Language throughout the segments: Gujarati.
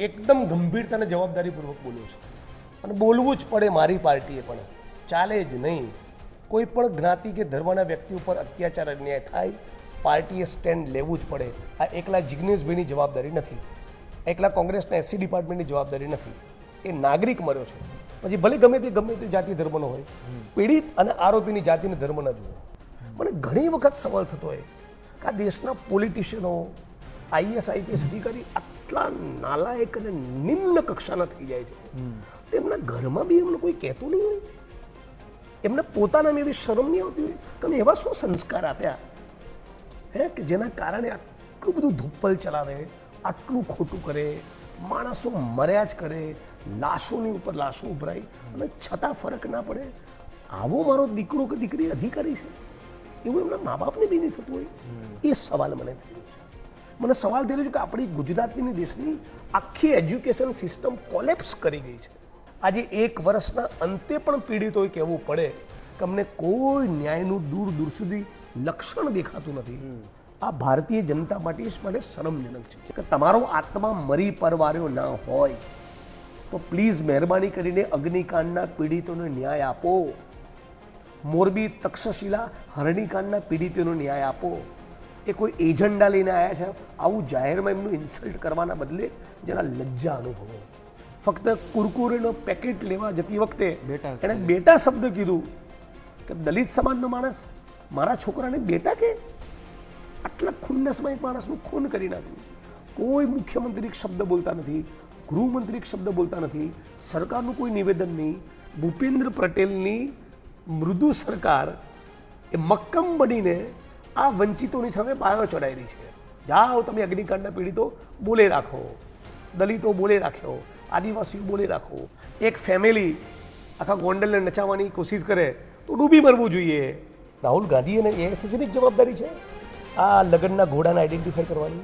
એકદમ ગંભીરતાને જવાબદારીપૂર્વક બોલ્યો છું. અને બોલવું જ પડે મારી પાર્ટીએ પણ. ચાલે જ નહીં. કોઈ પણ જ્ઞાતિ કે ધર્મના વ્યક્તિ ઉપર અત્યાચાર અન્યાય થાય પાર્ટીએ સ્ટેન્ડ લેવું જ પડે. આ એકલા જિગ્નેશભાઈની જવાબદારી નથી. એકલા કોંગ્રેસના એસસી ડિપાર્ટમેન્ટની જવાબદારી નથી. એ નાગરિક મર્યો છે. પછી ભલે ગમે તે ગમે તે જાતિ ધર્મનો હોય પીડિત અને આરોપીની જાતિને ધર્મ ન જુઓ. મને ઘણી વખત સવાલ થતો હોય કે આ દેશના પોલિટિશિયનો આઈએસ આઈપીએસ અધિકારી આટલા નાલાયક અને નિમ્ન કક્ષાના થઈ જાય છે. તેમના ઘરમાં બી એમને કોઈ કહેતું નહીં હોય. એમને પોતાનામાં એવી શરમ નહીં આવતી હોય. તમે એવા શું સંસ્કાર આપ્યા? હે કે જેના કારણે આટલું બધું ધુપ્પલ ચલાવે આટલું ખોટું કરે માણસો મર્યા જ કરે લાશોની ઉપર લાશો ઉભરાય અને છતાં ફરક ના પડે. આવો મારો દીકરો કે દીકરી અધિકારી છે? એવું એમના મા બાપને બી નહીં થતું હોય? એ સવાલ મને થયો. મને સવાલ થયેલો છે કે આપણી ગુજરાતની દેશની આખી એજ્યુકેશન સિસ્ટમ કોલેપ્સ કરી ગઈ છે. આજે એક વર્ષના અંતે પણ પીડિતોએ કહેવું પડે કે અમને કોઈ ન્યાયનું દૂર દૂર સુધી લક્ષણ દેખાતું નથી. આ ભારતીય જનતા પાર્ટી માટે શરમજનક છે કે તમારો આત્મા મરી પરવાર્યો ના હોય તો પ્લીઝ મહેરબાની કરીને અગ્નિકાંડના પીડિતોને ન્યાય આપો. મોરબી તક્ષશિલા હરણીકાંડના પીડિતોનો ન્યાય આપો. એ કોઈ એજન્ડા લઈને આવ્યા છે આવું જાહેરમાં એમનું ઇન્સલ્ટ કરવાના બદલે જરા લજ્જા અનુભવો. ફક્ત કુરકુરેનો પેકેટ લેવા જતી વખતે બેટા એણે બેટા શબ્દ કીધું કે દલિત સમાજનો માણસ મારા છોકરાને બેટા કે? આટલા ખુન્નસમાં એક માણસનું ખૂન કરી નાખ્યું. કોઈ મુખ્યમંત્રી એક શબ્દ બોલતા નથી ગૃહમંત્રી એક શબ્દ બોલતા નથી સરકારનું કોઈ નિવેદન નહીં. ભૂપેન્દ્ર પટેલની મૃદુ સરકાર એ મક્કમ બનીને આ વંચિતોની સામે બાયો ચડાવી રહી છે. જાઓ તમે અગ્નિકાંડના પીડિતો બોલે રાખો. દલિતો બોલે રાખ્યો. આદિવાસીઓ બોલે રાખો. એક ફેમિલી આખા ગોંડલને નચાવવાની કોશિશ કરે તો ડૂબી મરવું જોઈએ. રાહુલ ગાંધી અને એઆઈસીસીની જ જવાબદારી છે? આ લગ્નના ઘોડાને આઈડેન્ટિફાઈ કરવાની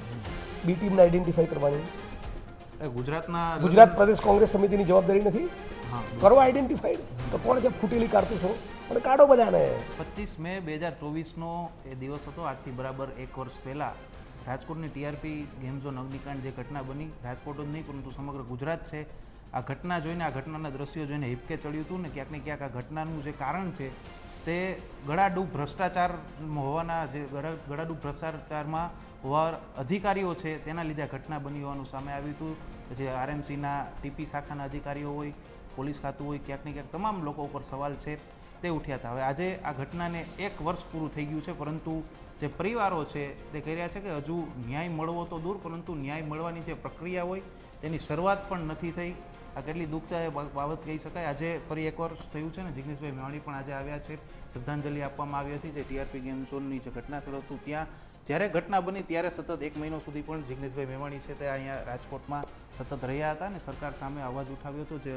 બી ટીમને આઈડેન્ટિફાઈ કરવાની. ગુજરાતના ગુજરાત પ્રદેશ કોંગ્રેસ સમિતિની જવાબદારી નથી? કરો આઈડેન્ટિફાઈડ તો કોણ છે? ફૂટેલી કારતૂસો. અને કાઢો બધાને. પચીસ મે બે હજાર ચોવીસનો એ દિવસ હતો. આજથી બરાબર એક વર્ષ પહેલાં રાજકોટની ટીઆરપી ગેમ ઝોન અગ્નિકાંડ જે ઘટના બની, રાજકોટ જ નહીં, પરંતુ સમગ્ર ગુજરાત છે. આ ઘટના જોઈને, આ ઘટનાના દ્રશ્યો જોઈને હિપકે ચડ્યું હતું ને ક્યાંક ને ક્યાંક આ ઘટનાનું જે કારણ છે તે ગળાડૂબ ભ્રષ્ટાચાર હોવાના જે ગળા- ગળાડૂબ ભ્રષ્ટાચારમાં હોવા અધિકારીઓ છે તેના લીધે ઘટના બની હોવાનું સામે આવ્યું હતું. જે આરએમસીના ટીપી શાખાના અધિકારીઓ હોય, પોલીસ ખાતું હોય, ક્યાંક ને ક્યાંક તમામ લોકો ઉપર સવાલ છે. તે ઉઠ્યા હતા. હવે આજે આ ઘટનાને એક વર્ષ પૂરું થઈ ગયું છે, પરંતુ જે પરિવારો છે તે કહી રહ્યા છે કે હજુ ન્યાય મળવો તો દૂર, પરંતુ ન્યાય મળવાની જે પ્રક્રિયા હોય તેની શરૂઆત પણ નથી થઈ. આ કેટલી દુઃખદાય બાબત કહી શકાય. આજે ફરી એક વર્ષ થયું છે ને, જિગ્નેશભાઈ મેવાણી પણ આજે આવ્યા છે. શ્રદ્ધાંજલિ આપવામાં આવી હતી જે ટીઆરપી ગેમ ઝોનની જે ઘટના સ્થળ હતું. ત્યાં જ્યારે ઘટના બની ત્યારે સતત એક મહિનો સુધી પણ જિગ્નેશભાઈ મેવાણી છે તે અહીંયા રાજકોટમાં સતત રહ્યા હતા અને સરકાર સામે અવાજ ઉઠાવ્યો હતો જે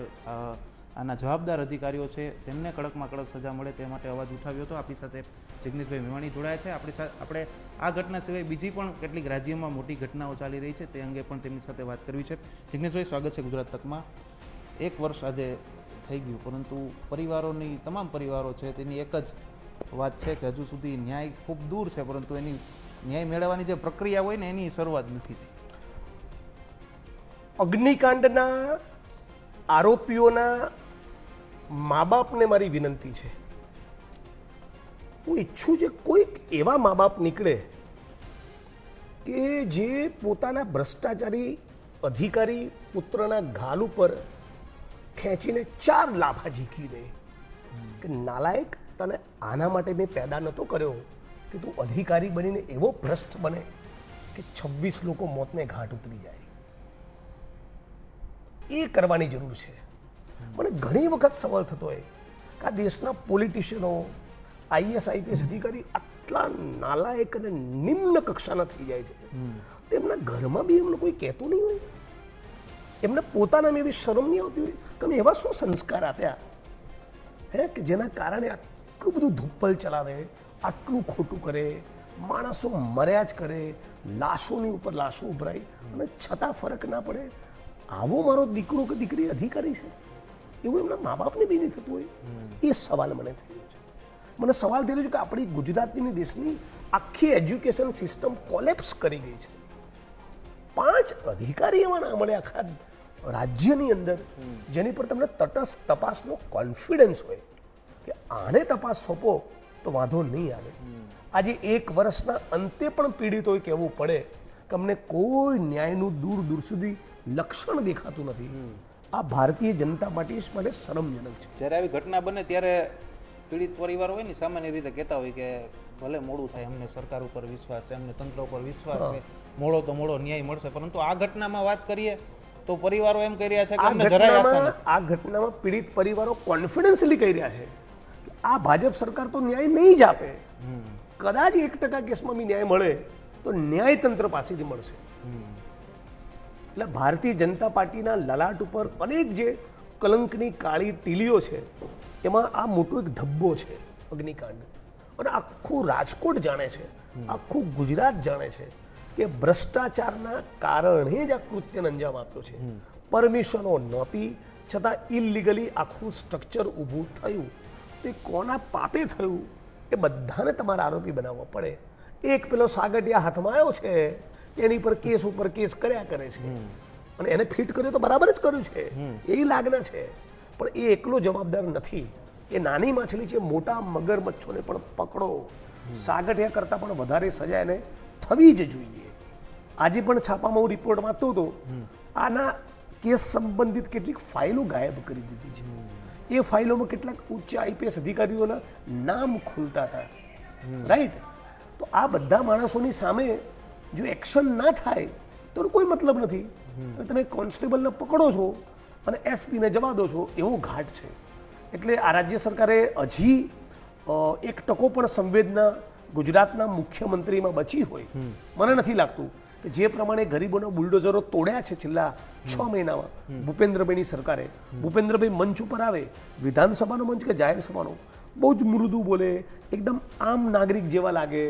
આના જવાબદાર અધિકારીઓ છે, તેમને કડકમાં કડક સજા મળે તે માટે અવાજ ઉઠાવ્યો હતો. આપણી સાથે જિગ્નેશભાઈ મેવાણી જોડાયા છે. આપણી સાથે આપણે આ ઘટના સિવાય બીજી પણ કેટલીક રાજ્યમાં મોટી ઘટનાઓ ચાલી રહી છે, તે અંગે પણ તેમની સાથે વાત કરવી છે. જિગ્નેશભાઈ, સ્વાગત છે ગુજરાત તકમાં. એક વર્ષ આજે થઈ ગયું, પરંતુ પરિવારોની, તમામ પરિવારો છે, તેની એક જ વાત છે કે હજુ સુધી ન્યાય ખૂબ દૂર છે, પરંતુ એની ન્યાય મેળવવાની જે પ્રક્રિયા હોય ને, એની શરૂઆત નથી અગ્નિકાંડના આરોપીઓના મા બાપને મારી વિનંતી છે. હું ઈચ્છું છે કોઈક એવા મા બાપ નીકળે કે જે પોતાના ભ્રષ્ટાચારી અધિકારી પુત્રના ગાલ ઉપર ખેંચીને ચાર લાફા ઝીકી દે. કે નાલાયક તને આના માટે મેં પેદા નહોતો કર્યો કે તું અધિકારી બનીને એવો ભ્રષ્ટ બને કે છવ્વીસ લોકો મોતને ઘાટ ઉતરી જાય. એ કરવાની જરૂર છે. મને ઘણી વખત સવાલ થતો હોય કે આ દેશના પોલિટિશિયનો આઈએસ આઈપીએસ અધિકારી આટલા નાલાયક અને નિમ્ન કક્ષાના થઈ જાય છે. તેમના ઘરમાં બી એમને કોઈ કહેતું નહીં હોય. એમને પોતાનામાં એવી શરમ નહીં આવતી હોય. તમે એવા શું સંસ્કાર આપ્યા? હે કે જેના કારણે આટલું બધું ધુપ્પલ ચલાવે આટલું ખોટું કરે માણસો મર્યા જ કરે લાશોની ઉપર લાશો ઉભરાય અને છતાં ફરક ના પડે. આવો મારો દીકરો કે દીકરી અધિકારી છે? એવું એમના મા બાપને બી નહીં થતું હોય. એ સવાલ મને થયો છે. મને સવાલ થયેલો છે કે આપણી ગુજરાતની દેશની આખી એજ્યુકેશન સિસ્ટમ કોલેપ્સ કરી ગઈ છે. પાંચ અધિકારી એવા ના મળે આખા રાજ્યની અંદર જેની પર તમને તટસ્થ તપાસનો કોન્ફિડન્સ હોય કે આને તપાસ સોંપો તો વાંધો નહીં આવે. આજે એક વર્ષના અંતે પણ પીડિતોએ કહેવું પડે કે અમને કોઈ ન્યાયનું દૂર દૂર સુધી લક્ષણ દેખાતું નથી. આ ભારતીય જનતા પાર્ટી માટે શરમજનક છે. જ્યારે આવી ઘટના બને ત્યારે પીડિત પરિવાર હોય ને સામાન્ય રીતે કહેતા હોય કે ભલે મોડું થાય અમને સરકાર ઉપર વિશ્વાસ છે અમને તંત્ર ઉપર વિશ્વાસ છે મોડો તો મોડો ન્યાય મળશે. પરંતુ આ ઘટનામાં વાત કરીએ તો પરિવારો એમ કહી રહ્યા છે કે આ અમને જરાય આશા ઘટનામાં નથી. આ ઘટનામાં પીડિત પરિવારો કોન્ફિડન્સલી કહી રહ્યા છે કે આ ભાજપ સરકાર તો ન્યાય નહીં જ આપે. કદાચ એક ટકા કેસમાં બી ન્યાય મળે તો ન્યાયતંત્ર પાસેથી મળશે. એટલે ભારતીય જનતા પાર્ટીના લલાટ ઉપર અનેક જે કલંકની કાળી ટીલીઓ છે એમાં આ મોટો એક ધબ્બો છે અગ્નિકાંડ. અને આખું રાજકોટ જાણે છે આખું ગુજરાત જાણે છે કે ભ્રષ્ટાચારના કારણે જ આ કૃત્યને અંજામ આપ્યો છે. પરમિશનો નહોતી છતાં ઇલીગલી આખું સ્ટ્રક્ચર ઊભું થયું. તે કોના પાપે થયું? એ બધાને તમારે આરોપી બનાવવા પડે. એક પેલો સાગટિયા હાથમાં આવ્યો છે. એની પર કેસ ઉપર કેસ કર્યા કરે છે. અને એને ફિટ કર્યો તો બરાબર જ કર્યું છે. એ લાગના છે. પણ એ એકલો જવાબદાર નથી. એ નાની માછલી છે મોટા મગરમચ્છોને પણ પકડો. સાગઠિયા કરતાં પણ વધારે સજા એને થવી જ જોઈએ. આજે પણ છાપામાં હું રિપોર્ટ વાંચતો હતો. આના કેસ સંબંધિત કેટલીક ફાઇલો ગાયબ કરી દીધી છે. એ ફાઇલોમાં કેટલાક ઉચ્ચ આઈપીએસ અધિકારીઓના નામ ખુલતા હતા. રાઈટ તો આ બધા માણસોની સામે જો એક્શન ના થાય તો કોઈ મતલબ નથી. તમે કોન્સ્ટેબલને પકડો છો અને એસપીને જવા દો છો એવો ઘાટ છે. એટલે આ રાજ્ય સરકારે હજી એક ટકો પણ સંવેદના ગુજરાતના મુખ્યમંત્રીમાં બચી હોય. મને નથી લાગતું કે જે પ્રમાણે ગરીબોના બુલડોઝરો તોડ્યા છે છેલ્લા છ મહિનામાં ભૂપેન્દ્રભાઈની સરકારે. ભૂપેન્દ્રભાઈ મંચ ઉપર આવે વિધાનસભાનો મંચ કે જાહેર સભાનો બહુ જ મૃદુ બોલે એકદમ આમ નાગરિક જેવા લાગે.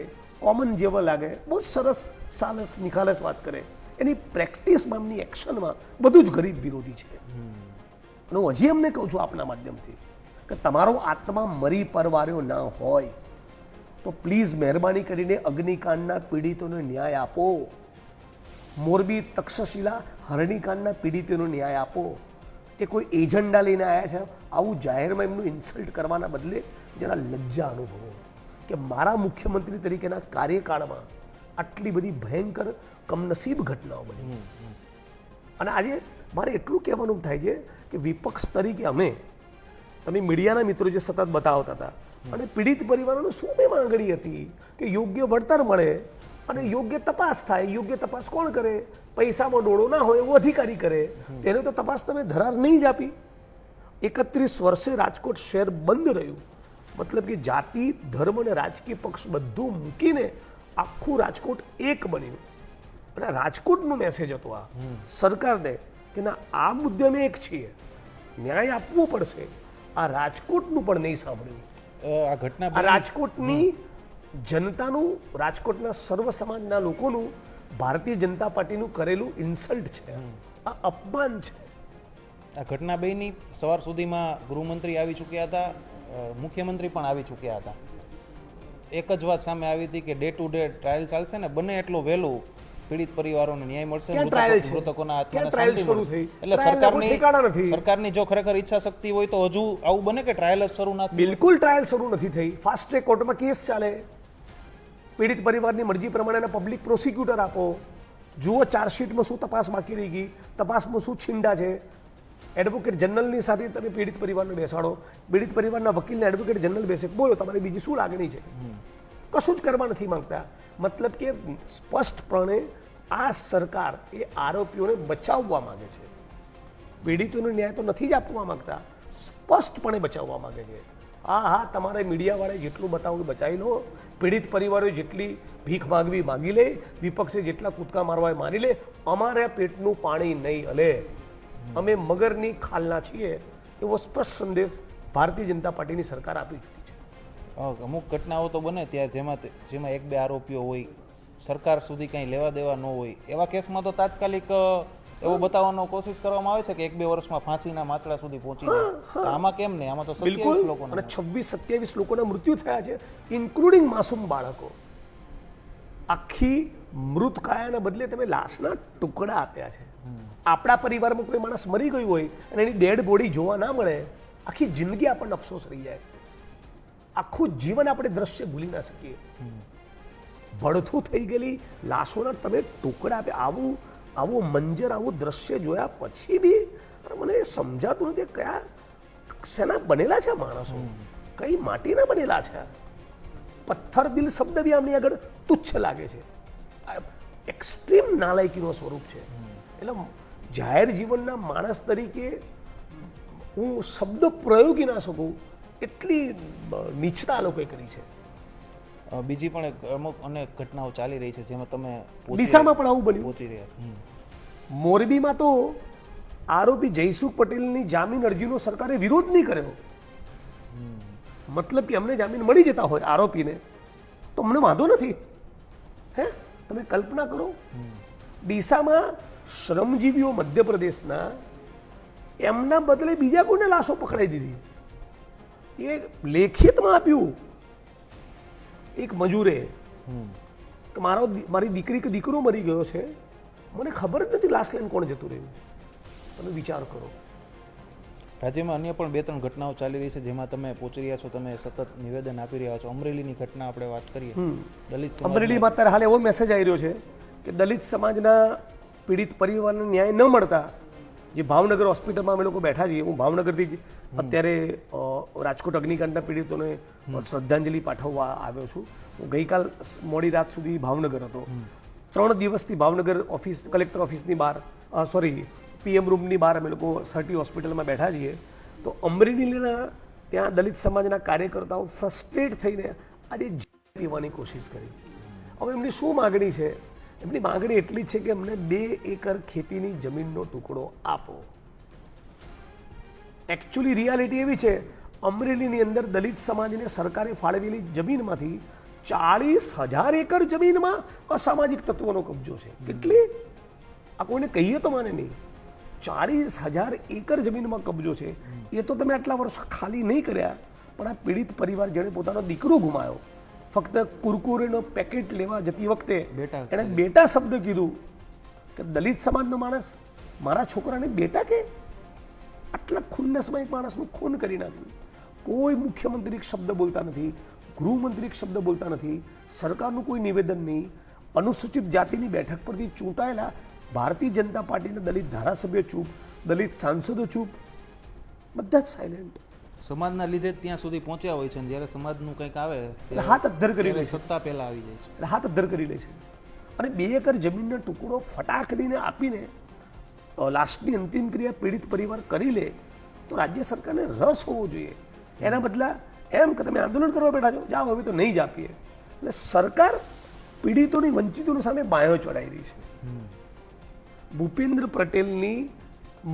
કોમન જેવા લાગે. બહુ સરસ સાલસ, નિખાલસ વાત કરે. એની પ્રેક્ટિસમાં એમની એક્શનમાં બધું જ ગરીબ વિરોધી છે. અને હું હજી એમને કહું છું આપના માધ્યમથી કે તમારો આત્મા મરી પરવાર્યો ના હોય, તો પ્લીઝ મહેરબાની કરીને અગ્નિકાંડના પીડિતોને ન્યાય આપો. મોરબી તક્ષશિલા હરણીકાંડના પીડિતોનો ન્યાય આપો. એ કોઈ એજન્ડા લઈને આવ્યા છે? આવું જાહેરમાં એમનું ઇન્સલ્ટ કરવાના બદલે જરા લજ્જા અનુભવો. કે મારા મુખ્યમંત્રી તરીકેના કાર્યકાળમાં આટલી બધી ભયંકર કમનસીબ ઘટનાઓ બની. અને આજે મારે એટલું કહેવાનું થાય છે કે વિપક્ષ તરીકે અમે તમે મીડિયાના મિત્રો જે સતત બતાવતા હતા અને પીડિત પરિવારોને શું બે માંગણી હતી કે યોગ્ય વળતર મળે અને યોગ્ય તપાસ થાય યોગ્ય તપાસ કોણ કરે? પૈસામાં ડોળો ના હોય એવો અધિકારી કરે. એને તો તપાસ તમે ધરાર નહીં જ આપી. એકત્રીસ વર્ષે રાજકોટ શહેર બંધ રહ્યું. મતલબ કે જાતિ ધર્મ અને રાજકીય પક્ષ બધું મૂકીને આખું રાજકોટ એક બન્યું. અને રાજકોટનો મેસેજ હતો આ. સરકારને કે ના આ મુદ્દે અમે એક છીએ. ન્યાય આપવો પડશે. આ રાજકોટનું પણ નહીં સાંભળ્યું. આ ઘટના રાજકોટની જનતાનું રાજકોટના સર્વ સમાજના લોકોનું ભારતીય જનતા પાર્ટીનું કરેલું ઇન્સલ્ટ છે. આ અપમાન છે. આ ઘટના બેની સવાર સુધીમાં ગૃહમંત્રી આવી ચૂક્યા હતા. મુખ્યમંત્રી પણ આવી ચૂક્યા હતા. એક જ વાત સામે આવી હતી કે ડે ટુ ડે ટ્રાયલ ચાલશે ને બને એટલું વહેલું પીડિત પરિવારોને ન્યાય મળશે? મૃતકોના આત્માને શાંતિ મળશે. એટલે. સરકારની સરકારની જો ખરેખર ઈચ્છા શક્તિ હોય તો હજુ આવું બને કે ટ્રાયલ જ શરૂ ના બિલકુલ ટ્રાયલ શરૂ નથી થઈ. ફાસ્ટ ટ્રેક કોર્ટમાં કેસ ચાલે. પીડિત પરિવારની મરજી પ્રમાણેના પબ્લિક પ્રોસિક્યુટર આપો. જુઓ ચાર્જશીટમાં શું તપાસ બાકી રહી ગઈ. તપાસમાં શું છીંડા છે. એડવોકેટ જનરલની સાથે તમે પીડિત પરિવારને બેસાડો. પીડિત પરિવારના વકીલને એડવોકેટ જનરલ બેસે. બોલો, તમારી બીજી શું લાગણી છે? કશું જ કરવા નથી માંગતા. મતલબ કે સ્પષ્ટપણે આ સરકાર એ આરોપીઓને બચાવવા માંગે છે. પીડિતોને ન્યાય તો નથી જ આપવા માંગતા. સ્પષ્ટપણે બચાવવા માંગે છે. હા હા, તમારે મીડિયાવાળાએ જેટલું બતાવવું બચાવી લો. પીડિત પરિવારોએ જેટલી ભીખ માગવી માગી લે. વિપક્ષે જેટલા કૂદકા મારવા એ મારી લે. અમારે પેટનું પાણી નહીં હલે. અમે મગરની ખાલના છીએ એવો સ્પષ્ટ સંદેશ ભારતીય જનતા પાર્ટીની સરકાર આપી ચૂકી છે. અમુક ઘટનાઓ તો બને ત્યાં જેમાં જેમાં એક બે આરોપીઓ હોય સરકાર સુધી કંઈ લેવા દેવા ન હોય એવા કેસમાં તો તાત્કાલિક એવું બતાવવાનો કોશિશ કરવામાં આવે છે કે એક બે વર્ષમાં ફાંસીના માતળા સુધી પહોંચી જાય? આમાં કેમ નહીં? આમાં તો સત્યાવીસ લોકોના અને છવ્વીસ સત્યાવીસ લોકોના મૃત્યુ થયા છે ઇન્ક્લુડિંગ માસૂમ બાળકો. આખી મૃત કાયાના બદલે તમે લાશના ટુકડા આપ્યા છે. આપણા પરિવારમાં કોઈ માણસ મરી ગયું હોય અને એની ડેડ બોડી જોવા ના મળે આખી જિંદગી આપણને અફસોસ રહી જાય. આખું જીવન આપણે દ્રશ્ય ભૂલી ના શકીએ. ભડથું થઈ ગયેલી લાશોના તમે ટુકડા આવું આવું મંજર આવું દ્રશ્ય જોયા પછી બી મને સમજાતું નથી કયા શેના બનેલા છે માણસો? કઈ માટીના બનેલા છે? પથ્થર દિલ શબ્દ બી આમની આગળ તુચ્છ લાગે છે. એક્સ્ટ્રીમ નાલાયકીનું સ્વરૂપ છે. એટલે જાહેર જીવનના માણસ તરીકે હું શબ્દ પ્રયોગી ના શકું એટલી નીચતા લોકોએ કરી છે. બીજી પણ એક અમુક અનેક ઘટનાઓ ચાલી રહી છે જેમાં તમે ઓડિશામાં ડીસામાં પણ આવું બન્યું. પહોંચી રહ્યા. મોરબીમાં તો આરોપી જયસુખ પટેલની જામીન અરજીનો સરકારે વિરોધ નહીં કર્યો. મતલબ કે અમને જામીન મળી જતા હોય આરોપીને તો અમને વાંધો નથી. હે? તમે કલ્પના કરો. ડીસામાં શ્રમજીવીઓ મધ્યપ્રદેશના એમના બદલે બીજા કોઈને લાશો પકડાઈ દીધી. એ લેખિતમાં આપ્યું. એક મજૂરે કે મારો મારી દીકરી કે દીકરો મરી ગયો છે મને ખબર જ નથી લાશ લઈને કોણ જતું રહ્યું. તમે વિચાર કરો. રાજ્યમાં અન્ય પણ બે ત્રણ ઘટનાઓ ચાલી રહી છે જેમાં તમે પહોંચી રહ્યા છો તમે સતત નિવેદન આપી રહ્યા છો. અમરેલીની ઘટના આપણે વાત કરીએ. દલિત અમરેલીમાં અત્યારે હાલ એવો મેસેજ આવી રહ્યો છે કે દલિત સમાજના પીડિત પરિવારને ન્યાય ન મળતા જે ભાવનગર હોસ્પિટલમાં અમે લોકો બેઠા છીએ હું ભાવનગરથી જ અત્યારે રાજકોટ અગ્નિકાંડના પીડિતોને શ્રદ્ધાંજલિ પાઠવવા આવ્યો છું. હું ગઈકાલ મોડી રાત સુધી ભાવનગર હતો. ત્રણ દિવસથી ભાવનગર ઓફિસ કલેક્ટર ઓફિસની બહાર સોરી પીએમ રૂમની બહાર અમે લોકો સર્ટી હોસ્પિટલમાં બેઠા છીએ. તો અમરેલીના ત્યાં દલિત સમાજના કાર્યકર્તાઓ ફ્રસ્ટ્રેટ થઈને આજે પીવાની કોશિશ કરી. હવે એમની શું માગણી છે? એમની માગણી એટલી છે કે અમને બે એકર ખેતીની જમીનનો ટુકડો આપો. એકચ્યુઅલી રિયાલિટી એવી છે, અમરેલીની અંદર દલિત સમાજને સરકારે ફાળવેલી જમીનમાંથી ચાળીસ હજાર એકર જમીનમાં અસામાજિક તત્વોનો કબજો છે. કેટલી? આ કોઈને કહીએ તો માને નહીં. ચાળીસ હજાર એકર જમીનમાં કબજો છે. એ તો તમે આટલા વર્ષ ખાલી નહીં કર્યા, પણ આ પીડિત પરિવાર જેણે પોતાનો દીકરો ગુમાયો. ફક્ત કુરકુરેનો પેકેટ લેવા જતી વખતે બેટા એણે બેટા શબ્દ કીધું કે દલિત સમાજનો માણસ મારા છોકરાને બેટા કે? આટલા ખુન્નસમાં એક માણસનું ખૂન કરી નાખ્યું. કોઈ મુખ્યમંત્રી શબ્દ બોલતા નથી ગૃહમંત્રી શબ્દ બોલતા નથી સરકારનું કોઈ નિવેદન નહીં. અનુસૂચિત જાતિની બેઠક પરથી ચૂંટાયેલા ભારતીય જનતા પાર્ટીના દલિત ધારાસભ્યો ચૂપ દલિત સાંસદો ચૂપ બધા જ સાયલેન્ટ સમાજના લીધે જ ત્યાં સુધી પહોંચ્યા હોય છે અને જ્યારે સમાજનું કંઈક આવે એટલે હાથ અદ્ધર કરી લે છે. સત્તા પહેલાં આવી જાય છે. એટલે હાથ અદ્ધર કરી લે છે. અને બે એકર જમીનનો ટુકડો ફટાક દઈને આપીને લાસ્ટની અંતિમ ક્રિયા પીડિત પરિવાર કરી લે તો રાજ્ય સરકારને રસ હોવો જોઈએ. એના બદલા એમ કે તમે આંદોલન કરવા બેઠા છો જાઓ હવે તો નહીં જ આપીએ. એટલે સરકાર પીડિતોની વંચિતોની સામે બાયો ચડાવી રહી છે. ભૂપેન્દ્ર પટેલની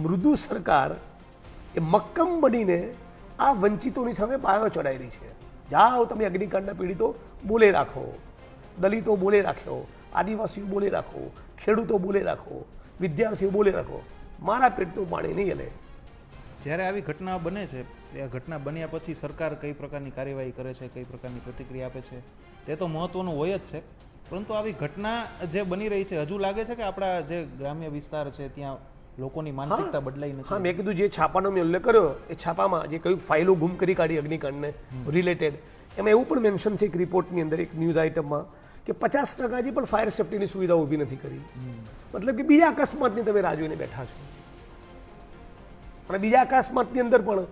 મૃદુ સરકાર એ મક્કમ બનીને આ વંચિતોની સામે બાયો રહી છે. જાઓ તમે અગ્નિકાંડના પીડિતો, બોલે રાખો. દલિતો બોલે રાખ્યો આદિવાસીઓ બોલે રાખો. ખેડૂતો બોલે રાખો. વિદ્યાર્થીઓ બોલે રાખો. મારા પેટનું પાણી નહીં હલે. જ્યારે આવી ઘટના બને છે, એ ઘટના બન્યા પછી સરકાર કઈ પ્રકારની કાર્યવાહી કરે છે, કઈ પ્રકારની પ્રતિક્રિયા આપે છે, તે તો મહત્વનું હોય જ છે. પરંતુ આવી ઘટના જે બની રહી છે, હજુ લાગે છે કે આપણા જે ગ્રામ્ય વિસ્તાર છે, ત્યાં લોકોની માનસિકતા બદલાઈ નથી હા મેં કીધું જે છાપાનો મેં ઉલ્લેખ કર્યો એ છાપામાં જે કયું ફાઇલો ગુમ કરી કાઢી અગ્નિકાંડને રિલેટેડ એમાં એવું પણ મેન્શન છે એક રિપોર્ટની અંદર એક ન્યૂઝ આઇટમમાં કે પચાસ ટકા જે પણ ફાયર સેફ્ટીની સુવિધા ઊભી નથી કરી. મતલબ કે બીજા અકસ્માતની તમે રાહ જોઈને બેઠા છો. અને બીજા અકસ્માતની અંદર પણ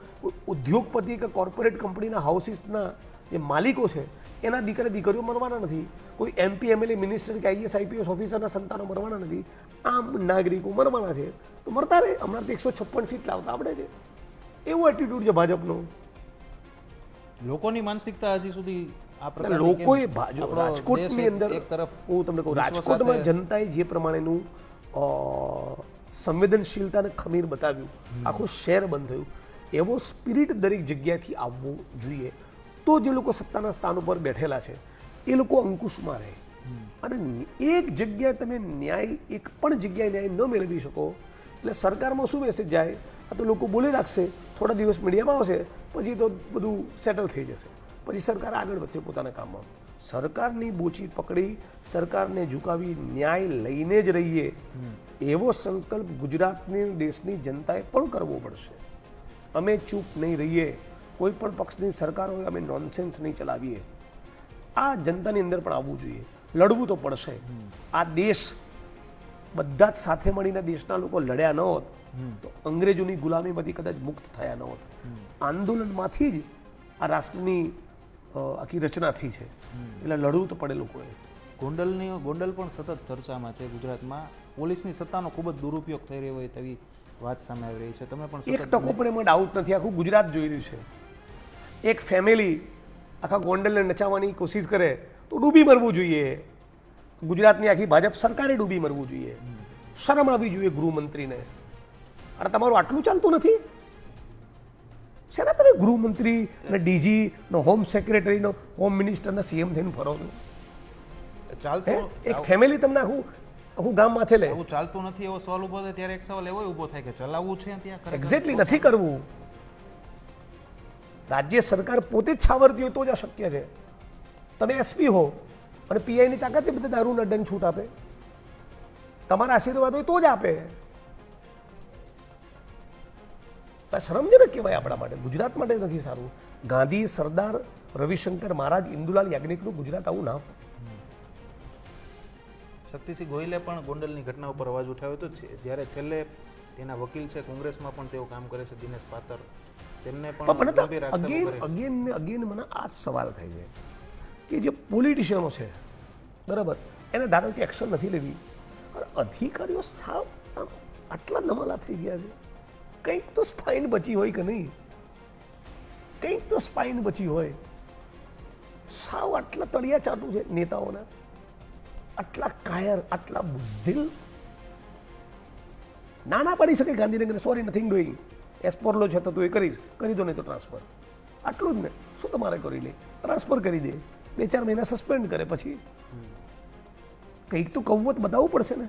ઉદ્યોગપતિ કે કોર્પોરેટ કંપનીના હાઉસીસના જે માલિકો છે એના દીકરા દીકરીઓ મરવાના નથી. કોઈ એમપી એમએલએ મિનિસ્ટર કે આઈએસ આઈપીએસ ઓફિસરના સંતાનો મરવાના નથી. આમ નાગરિકો મરવાના છે તો મરતા રહે. હમણાં એકસો છપ્પન સીટ લાવતા આપણે છે. એવો એટીટ્યુડ છે ભાજપનો. લોકોની માનસિકતા હજી સુધી લોકોએ રાજકોટની અંદર એક તરફ હું તમને કહું રાજકોટમાં જનતાએ જે પ્રમાણેનું સંવેદનશીલતા અને ખમીર બતાવ્યું આખું શહેર બંધ થયું. એવો સ્પિરિટ દરેક જગ્યાએથી આવવું જોઈએ. તો જે લોકો સત્તાના સ્થાન ઉપર બેઠેલા છે એ લોકો અંકુશમાં રહે. અને એક જગ્યાએ તમે ન્યાય, એક પણ જગ્યાએ ન્યાય ન મેળવી શકો. એટલે સરકારમાં શું મેસેજ જાય? આ તો લોકો બોલી રાખશે, થોડા દિવસ મીડિયામાં આવશે, પછી તો બધું સેટલ થઈ જશે. પછી સરકાર આગળ વધશે પોતાના કામમાં. સરકારની બોચી પકડી, સરકારને ઝુકાવી ન્યાય લઈને જ રહીએ. એવો સંકલ્પ ગુજરાતની, દેશની જનતાએ પણ કરવો પડશે. અમે ચૂપ નહીં રહીએ. કોઈ પણ પક્ષની સરકાર હોય અમે નોનસેન્સ નહીં ચલાવીએ. આ જનતાની અંદર પણ આવવું જોઈએ. લડવું તો પડશે. આ દેશ બધા જ સાથે મળીને દેશના લોકો લડ્યા ન હોત તો અંગ્રેજોની ગુલામીમાંથી કદાચ મુક્ત થયા ન હોત. આંદોલનમાંથી જ આ રાષ્ટ્રની આખી રચના થઈ છે. એટલે લડવું તો પડે લોકોએ. ગોંડલની ગોંડલ પણ સતત ચર્ચામાં છે ગુજરાતમાં. પોલીસની સત્તાનો ખૂબ જ દુરુપયોગ થઈ રહ્યો હોય તેવી વાત સામે આવી રહી છે. તમે પણ એક ટકો પણ એમાં ડાઉટ નથી આખું ગુજરાત જોઈ રહ્યું છે. એક ફેમિલી આખા ગોંડલને નચાવવાની કોશિશ કરે તો ડૂબી મરવું જોઈએ. ગુજરાતની આખી ભાજપ સરકારે ડૂબી મરવું જોઈએ. શરમ આવી જોઈએ ગૃહમંત્રીને. અને તમારું આટલું ચાલતું નથી? શેના તમે ગૃહમંત્રી ને ડીજી ને હોમ સેક્રેટરી નો હોમ મિનિસ્ટર ને સીએમ થઈને ફરો છો? ચાલતો એક ફેમિલી તમને આખું આખું ગામ માથે લે. એવું ચાલતું નથી એવો સવાલ ઊભો થાય ત્યારે એક સવાલ એવો ઊભો થાય કે ચલાવવું છે ત્યાં એક્ઝેક્ટલી નથી કરવું. રાજ્ય સરકાર પોતે જ છાવરતી હોય તો જ આ શક્ય છે. તમે એસપી હો અને પીઆઈની તાકાત છે બધા દારૂના દંડ છૂટ આપે. તમારા આશીર્વાદ હોય તો જ આપે. શરમજનક કહેવાય આપણા માટે. ગુજરાત માટે નથી સારું. ગાંધી સરદાર રવિશંકર મહારાજ ઇન્દુલાલ યાજ્ઞિકનું ગુજરાત આવું ના શક્તિસિંહ ગોહિલે પણ ગોંડલની ઘટના ઉપર અવાજ ઉઠાવ્યો હતો જ્યારે છેલ્લે એના વકીલ છે કોંગ્રેસમાં પણ તેઓ કામ કરે છે દિનેશ પાતર. તેમને પણ અગેન અગેન ને અગેન મને આ સવાલ થાય છે. કે જે પોલિટિશિયનો છે, બરાબર? એને ધારો કે એક્શન નથી લેવી. અને અધિકારીઓ સાવ આટલા નમાલા થઈ ગયા છે. કંઈક તો સ્પાઇન બચી હોય કે નહીં? કંઈક તો સ્પાઇન બચી હોય. સાવ આટલા તળિયા ચાટું છે નેતાઓના. આટલા કાયર, આટલા બુઝદિલ ના ના પાડી શકે ગાંધીનગર સોરી નથિંગ ડુઈંગ એસપોરલો છે તો તું એ કરીશ. કરી દો નહીં તો ટ્રાન્સફર આટલું જ ને. શું તમારે કરી લે? ટ્રાન્સફર કરી દે. બે ચાર મહિના સસ્પેન્ડ કરે પછી. કંઈક તો કવત બતાવવું પડશે ને.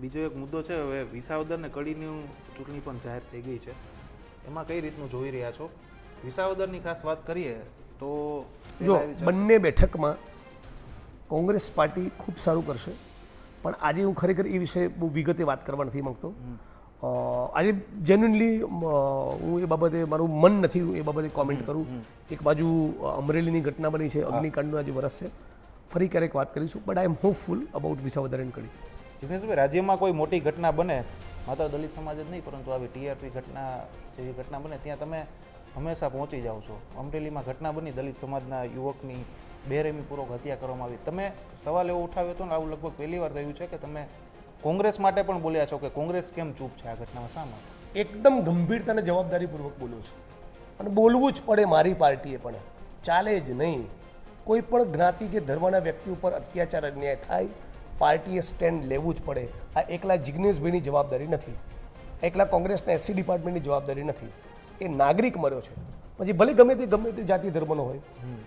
બીજો એક મુદ્દો છે હવે વિસાવદર ને કડીની ચૂંટણી પણ જાહેર થઈ ગઈ છે. એમાં કઈ રીતનું જોઈ રહ્યા છો? વિસાવદરની ખાસ વાત કરીએ તો જો બંને બેઠકમાં કોંગ્રેસ પાર્ટી ખૂબ સારું કરશે. પણ આજે હું ખરેખર એ વિશે બહુ વિગતે વાત કરવા નથી માંગતો. આજે જેન્યુનલી હું એ બાબતે મારું મન નથી હું એ બાબતે કોમેન્ટ કરું. એક બાજુ અમરેલીની ઘટના બની છે અગ્નિકાંડનું આજે વરસ છે. ફરી ક્યારેક વાત કરીશું but I am hopeful about Visavadar and Kadi જિગ્નેશભાઈ રાજ્યમાં કોઈ મોટી ઘટના બને? માત્ર દલિત સમાજ જ નહીં પરંતુ આવી ટીઆરપી ઘટના જેવી ઘટના બને ત્યાં તમે હંમેશા પહોંચી જાઓ છો. અમરેલીમાં ઘટના બની દલિત સમાજના યુવકની બેરહેમીપૂર્વક હત્યા કરવામાં આવી. તમે સવાલ એવો ઉઠાવ્યો હતો ને આવું લગભગ પહેલી વાર થયું છે કે તમે કોંગ્રેસ માટે પણ બોલ્યા છો કે કોંગ્રેસ કેમ ચૂપ છે આ ઘટનામાં શા માટે? એકદમ ગંભીરતા અને જવાબદારીપૂર્વક બોલું છું. અને બોલવું જ પડે મારી પાર્ટીએ પણ. ચાલે જ નહીં. કોઈ પણ જ્ઞાતિ કે ધર્મના વ્યક્તિ ઉપર અત્યાચાર અન્યાય થાય પાર્ટીએ સ્ટેન્ડ લેવું જ પડે. આ એકલા જિજ્ઞેશભાઈની જવાબદારી નથી. એકલા કોંગ્રેસના એસસી ડિપાર્ટમેન્ટની જવાબદારી નથી. એ નાગરિક મર્યો છે. પછી ભલે ગમે તે ગમે તે જાતિ ધર્મનો હોય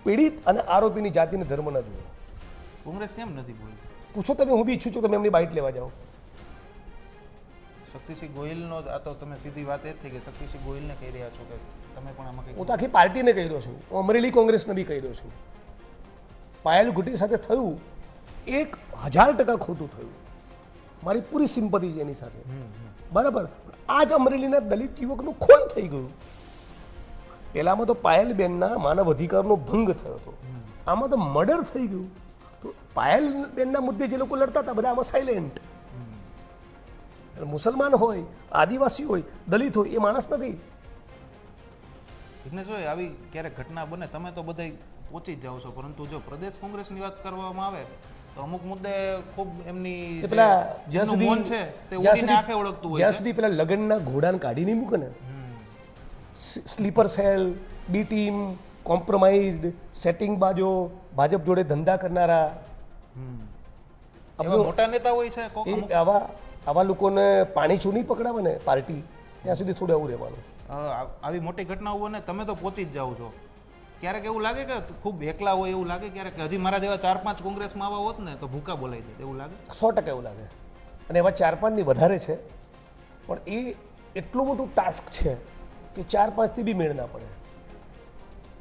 પીડિત અને આરોપીની જાતિને ધર્મ ન જોયો કોંગ્રેસ કેમ નથી બોલતી? પૂછો તમે હું બી ઈચ્છું છું તમે એમની બાઇટ લેવા જાઓ. શક્તિસિંહ ગોહિલનો આ તો તમે સીધી વાત એ જ થઈ કે શક્તિસિંહ ગોહિલને કહી રહ્યા છો કે તમે પણ આમાં હું તો આખી પાર્ટીને કહી રહ્યો છું. હું અમરેલી કોંગ્રેસને બી કહી રહ્યો છું. પાયલ ગુટી સાથે થયું એક હજાર ટકા ખોટું થયું. મારી પૂરી સિમ્પતિ છે એની સાથે. બરાબર? આજ અમરેલીના દલિત યુવકનું ખૂન થઈ ગયું. પહેલામાં તો પાયલબેનના માનવ અધિકારનો ભંગ થયો હતો. આમાં તો મર્ડર થઈ ગયું. તો પાયલબેનના મુદ્દે જે લોકો લડતા હતા બધા આમાં સાયલેન્ટ મુસલમાન હોય આદિવાસી હોય દલિત હોય એ માણસ નથી. જિગ્નેશભાઈ આવી ક્યારેક ઘટના બને તમે તો બધા પહોંચી જ જાઓ છો પરંતુ જો પ્રદેશ કોંગ્રેસની વાત કરવામાં આવે તો અમુક મુદ્દે ખૂબ એમની પેલા જ્યાં સુધી મૌન છે તે ઉડીને આંખે ઓળખતું હોય જ્યાં સુધી પેલા લગ્નના ઘોડાને કાઢી નહીં મૂકે ને sleeper cell B team compromised setting બાજો Bhajap જોડે ધંધા કરનારા મોટા નેતા હોય છે આવા આવા લોકોને પાણી છું નહીં પકડાવે ને પાર્ટી ત્યાં સુધી થોડું એવું રહેવાનું. આવી મોટી ઘટનાઓ ને તમે તો પહોંચી જ જાઓ છો. ક્યારેક એવું લાગે કે ખૂબ એકલા હોય એવું લાગે ક્યારેક હજી મારા જેવા ચાર પાંચ કોંગ્રેસમાં આવા હોત ને તો ભૂકા બોલાઈ દે એવું લાગે? સો ટકા એવું લાગે. અને એવા ચાર પાંચની વધારે છે. પણ એ એટલું મોટું ટાસ્ક છે કે ચાર પાંચથી બી મેળ ના પડે.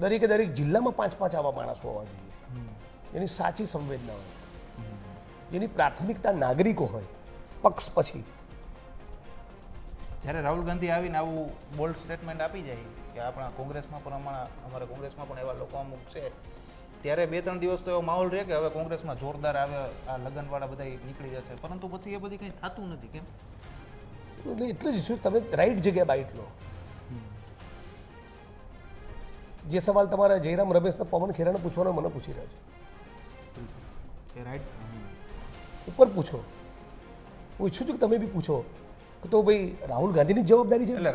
દરેકે દરેક જિલ્લામાં પાંચ પાંચ આવા માણસો હોવા જોઈએ. એની સાચી સંવેદના હોય જેની પ્રાથમિકતા નાગરિકો હોય પક્ષ પછી. જ્યારે રાહુલ ગાંધી આવીને આવું બોલ્ડ સ્ટેટમેન્ટ આપી જાય કે આપણા કોંગ્રેસમાં પણ અમારા અમારા કોંગ્રેસમાં પણ એવા લોકો અમુક છે ત્યારે બે ત્રણ દિવસ તો એવો માહોલ રહે કે હવે કોંગ્રેસમાં જોરદાર આવે આ લગ્નવાળા બધા નીકળી જશે. પરંતુ પછી એ બધી કંઈ થતું નથી કેમ? એટલે એટલું જ શું તમે રાઈટ જગ્યાએ બાઇટ લો. જે સવાલ તમારા જયરામ રમેશના પવન ખેરાને પૂછવાનો મને પૂછી રહ્યા છે. રાઈટ ઉપર પૂછો. હું ઈચ્છું છું કે તમે બી પૂછો. તો ભાઈ રાહુલ ગાંધીની જવાબદારી છે? એટલે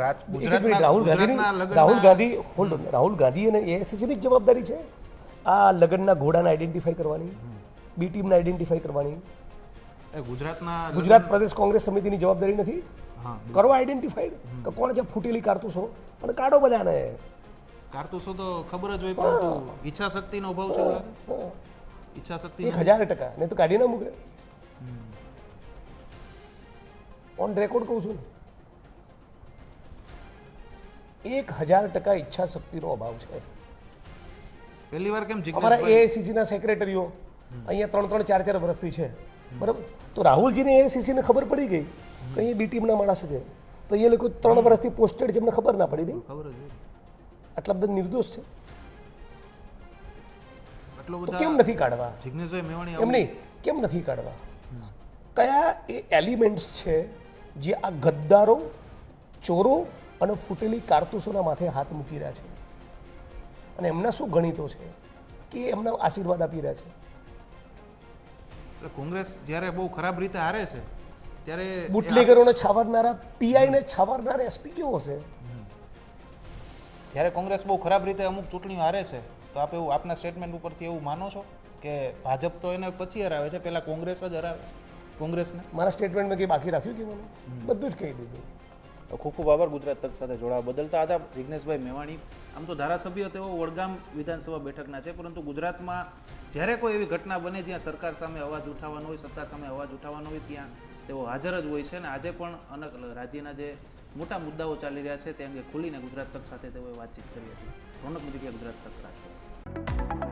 રાહુલ ગાંધીની રાહુલ ગાંધી હોલ્ડ રાહુલ ગાંધી અને એઆઈસીસીની જ જવાબદારી છે? આ લગ્નના ઘોડાને આઈડેન્ટિફાઈ કરવાની બી ટીમને આઈડેન્ટિફાઈ કરવાની. ગુજરાતના ગુજરાત પ્રદેશ કોંગ્રેસ સમિતિની જવાબદારી નથી? કરો આઈડેન્ટિફાઈડ કે કોણ છે ફૂટેલી કારતૂસો? અને કાઢો બધાને. કારતૂસો તો ખબર જ હોય પરંતુ ઈચ્છા શક્તિનો અભાવ છે ઈચ્છા શક્તિ એક હજાર ટકા. નહીં તો કાઢી ના મૂકે. ઓન રેકોર્ડ કહું છું એક હજાર ટકા ઈચ્છા શક્તિનો અભાવ છે. પહેલી વાર કેમ અમારા એઆઈસીસીના સેક્રેટરીઓ અહીંયા ત્રણ ત્રણ ચાર ચાર વર્ષથી છે. બરાબર? તો રાહુલજીને એઆઈસીસીને ખબર પડી ગઈ? કે અહીંયા બી ટીમના માણસો છે. તો એ લોકો ત્રણ વર્ષથી પોસ્ટેડ છે એમને ખબર ના પડી નહીં. ખબર આટલા બધા નિર્દોષ છે. કેમ નથી કાઢવા? એમ નહીં. કેમ નથી કાઢવા? કયા એ એલિમેન્ટ્સ છે જે આ ગદ્દારો ચોરો અને ફૂટેલી કારતૂસોના માથે હાથ મૂકી રહ્યા છે. અને એમના શું ગણિતો છે? કે એમના આશીર્વાદ આપી રહ્યા છે? એટલે કોંગ્રેસ જ્યારે બહુ ખરાબ રીતે હારે છે ત્યારે બુટલેગરોને છાવરનારા પીઆઈને છાવરનારા એસપી કેવો હશે? જ્યારે કોંગ્રેસ બહુ ખરાબ રીતે અમુક ચૂંટણીઓ હારે છે તો આપ એવું આપના સ્ટેટમેન્ટ ઉપરથી એવું માનો છો? કે ભાજપ તો એને પછી હરાવે છે પહેલાં કોંગ્રેસ જ હરાવે છે. કોંગ્રેસને? મારા સ્ટેટમેન્ટમાં કંઈ બાકી રાખ્યું કે મને? બધું જ કહી દીધું. ખૂબ ખૂબ આભાર ગુજરાત તક સાથે જોડાવા બદલતા હતા વિઘ્નેશભાઈ મેવાણી. આમ તો ધારાસભ્ય તેઓ વડગામ વિધાનસભા બેઠકના છે પરંતુ ગુજરાતમાં જ્યારે કોઈ એવી ઘટના બને જ્યાં સરકાર સામે અવાજ ઉઠાવવાનો હોય સત્તા સામે અવાજ ઉઠાવવાનો હોય ત્યાં તેઓ હાજર જ હોય છે અને આજે પણ અનેક રાજ્યના જે મોટા મુદ્દાઓ ચાલી રહ્યા છે તે અંગે ખુલીને ગુજરાત તક સાથે તેઓએ વાતચીત કરી હતી. રોનક મુજબ ગુજરાત તક રાજકોટ.